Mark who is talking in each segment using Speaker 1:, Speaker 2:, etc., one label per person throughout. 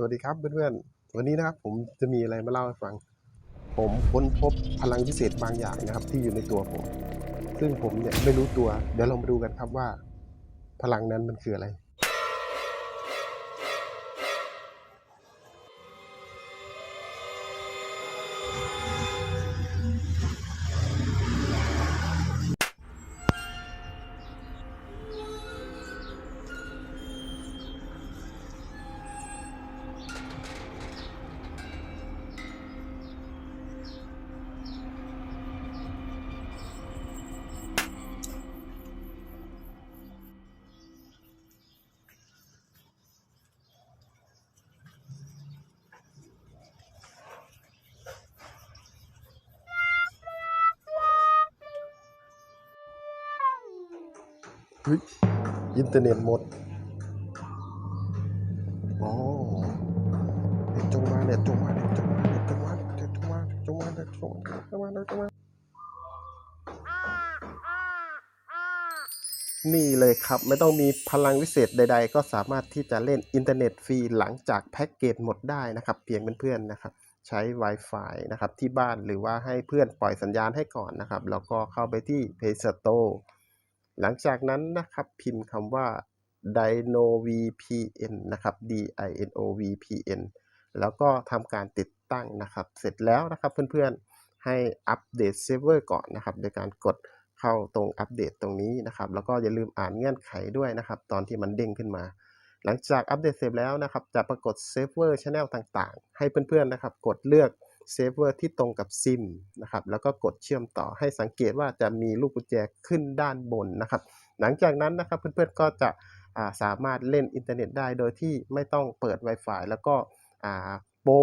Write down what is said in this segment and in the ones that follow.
Speaker 1: สวัสดีครับเพื่อนๆ วันนี้นะครับผมจะมีอะไรมาเล่าให้ฟัง ผมค้นพบพลังพิเศษบางอย่างนะครับ ที่อยู่ในตัวผม ซึ่งผมเนี่ยไม่รู้ตัว เดี๋ยวเรามาดูกันครับว่า พลังนั้นมันคืออะไร อินเทอร์เน็ตหมดอ๋อเด็กจงมาเด็กจงมาเด็กจงมาเด็กจงมาเด็กจงมาเด็กจงมาเด็กจงมาเด็กจงมาเด็กจงมา นี่เลยครับไม่ต้องมีพลังวิเศษใด ๆ ก็สามารถที่จะเล่นอินเทอร์เน็ตฟรีหลังจากแพ็กเกจหมดได้นะครับ เพียงเพื่อนๆนะครับใช้ Wi-Fi นะครับที่บ้านหรือว่าให้เพื่อนปล่อยสัญญาณให้ก่อนนะครับ แล้วก็เข้าไปที่ Play Store หลังจากนั้นนะครับพิมพ์คำว่า Dino VPN นะครับ D I N O VPN แล้วก็ทำการติดตั้งนะครับ เสร็จแล้วนะครับเพื่อนๆให้อัปเดตเซิร์ฟเวอร์ก่อนนะครับ โดยการกดเข้าตรงอัปเดตตรงนี้นะครับ แล้วก็อย่าลืมอ่านเงื่อนไขด้วยนะครับ ตอนที่มันเด้งขึ้นมา หลังจากอัปเดตเสร็จแล้วนะครับ จะปรากฏเซิร์ฟเวอร์ช anel ต่างๆ ให้เพื่อนๆนะครับ กดเลือก เซิร์ฟเวอร์ที่ตรงกับซิมนะครับ แล้วก็กดเชื่อมต่อให้สังเกตว่าจะมีลูกกุญแจขึ้นด้านบนนะครับ หลังจากนั้นนะครับเพื่อนๆก็จะาสามารถเล่นอินเทอร์เน็ตได้โดยที่ไม่ต้องเปิด Wi-Fi แล้วก็โปร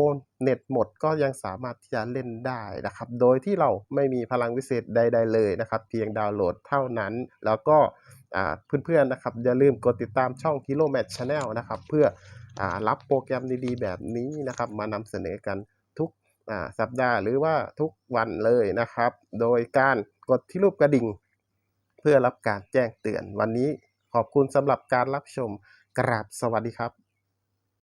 Speaker 1: เน็ตหมดก็ยังสามารถที่จะเล่นได้นะครับ โดยที่เราไม่มีพลังวิเศษใด ๆ เลยนะครับ เพียงดาวน์โหลดเท่านั้น แล้วก็อ่าเพื่อนๆนะครับ อย่าลืมกดติดตามช่อง Kilo Match Channel นะครับ เพื่ออรับโปรแกรมดีๆ แบบนี้นะครับ มานำเสนอกัน สัปดาห์หรือว่าทุกวันเลยนะครับ โดยการกดที่รูปกระดิ่ง เพื่อรับการแจ้งเตือนวันนี้ขอบคุณสำหรับการรับชมกราบสวัสดีครับ